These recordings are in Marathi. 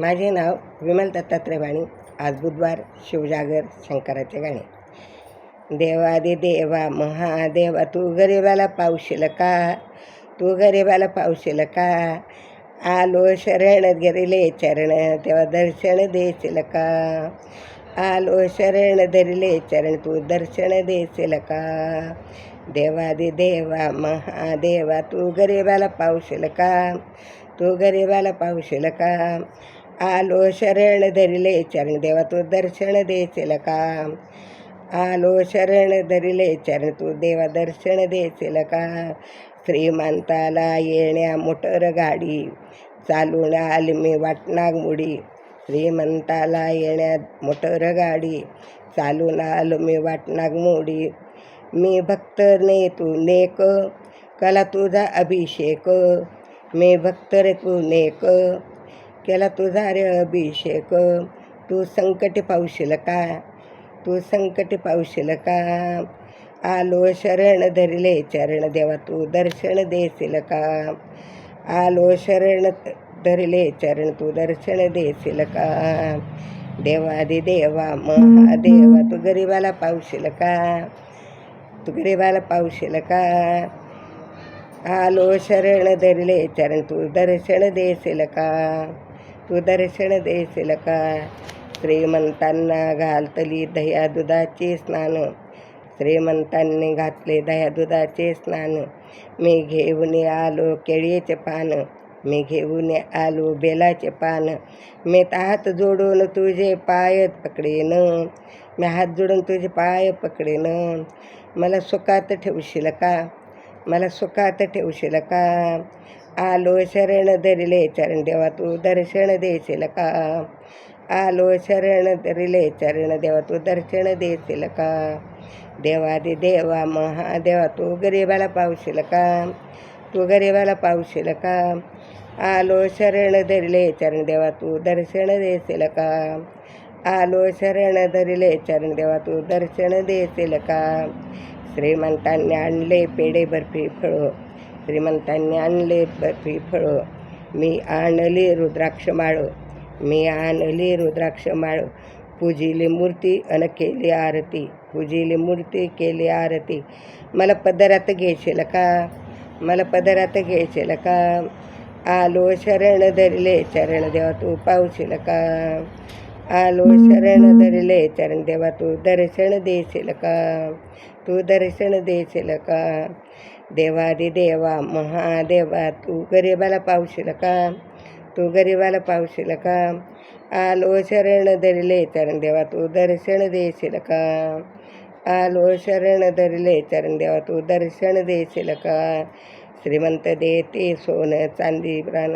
माझे नाव विमल दत्तात्रय वाणी आज बुधवार शिवजागर शंकराचे गाणे. देवादि देवा महादेवा तू गरिबाला पावशील का? तू गरिबाला पावशील का? आलो शरण गिरिले चरण तेव्हा दर्शन देशील का? आलो शरण धरिले चरण तू दर्शन देशील का? देवादि देवा महादेवा तू गरिबाला पावशील का? तू गरिबाला पावशील का? आलो शरण धरिले चरण देवा तू दर्शन देशील का आलो शरण धरिले चरण तू देवा दर्शन देशील का श्रीमंताला येण्या मोटर गाडी चालून आली मी वाटनाग मुडी। श्रीमंताला येण्या मोटर गाडी चालून आलो मी वाटनाग मोडी। मी भक्त ने तू नेक कला तुझा अभिषेक। मी भक्त रे तू नेक केला तुझा रे अभिषेक. तू संकट पावशील का? तू संकट पावशील का? आलो शरण धरले चरण देवा तू दर्शन देशील का? आलो शरण धरले चरण तू दर्शन देशील का? देवादि देवा महादेवा तू गरिबाला पावशील का? तू गरिबाला पावशील का? आलो शरण धरले चरण तू दर्शन देशील का? तू दर्शन देशील का श्रीमंतांना घालतली दह्या दुधाचे स्नान. श्रीमंतांनी घातले दह्या दुधाचे स्नान. मी घेऊन आलो केळीचे पान. मी घेऊन आलो बेलाचे पान. मी हात जोडून तुझे पाय पकडेन. मी हात जोडून तुझे पाय पकडेन. मला सुखात ठेवशील का? मला सुखात ठेवशील का? आलो शरण धरिले चरण देवा तू दर्शन देशील का? आलो शरण धरिले चरण देवा तू दर्शन देशील का? देवादि देवा महादेवा तू गरिबाला पावशील का? तू गरिबाला पावशील का? आलो शरण धरिले चरण देवा तू दर्शन देशील का? आलो शरण धरिले चरण देवा तू दर्शन देशील का? श्रीमंतांनी आणले पेढे बर्फी फळो श्रीमंतांनी आणले बर्फी फळं. मी आणली रुद्राक्ष माळ. मी आणली रुद्राक्ष माळ. पूजिली मूर्ती अन केली आरती. पूजिली मूर्ती केली आरती. मला पदरात घ्यायशील का? मला पदरात घ्यायशील का? आलो शरण धरले चरण देवा तू पावशील का? आलो शरण धरले चरण देवा तू दर्शन देशील का? तू दर्शन देशील का देवादि देवा महादेवा तू गरिबाला पावशील का तू गरिबाला पावशील का आलो शरण धरले चरण देवा तू दर्शन देशील का आलो शरण धरले चरण देवा तू दर्शन देशील का श्रीमंत देते सोनं चांदी प्राण.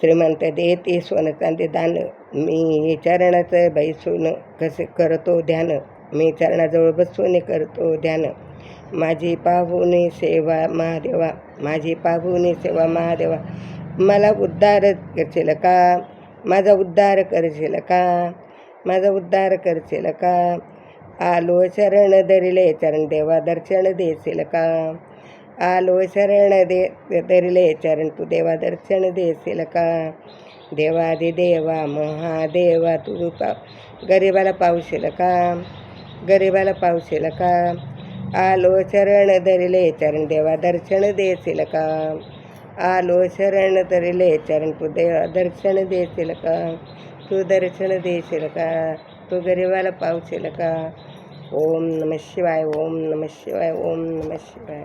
श्रीमंत देते सोनं चांदी दान. मी चरणाचं बैसून कसे करतो ध्यान. मी चरणाजवळ बसून करतो ध्यान. माझी पाहुणे सेवा महादेवा माझी पाहुणे सेवा महादेवा मला उद्धार करशील का? माझा उद्धार करशील का? माझा उद्धार करशील का? आलो शरण धरिले चरण देवा दर्शन देशील का? आलो शरण दे धरिले चरण तू देवा दर्शन देशील का? देवादि देवा महादेवा तू पा गरिबाला पावशील का? गरिबाला पावशील का आलो शरण धरिले चरण देवा दर्शन देशील का आलो शरण धरिले चरण तू देवा दर्शन देशील का तू दर्शन देशील का तू गरिबाला पावशील का ओम नम शिवाय ओम नम शिवाय ओम नम शिवाय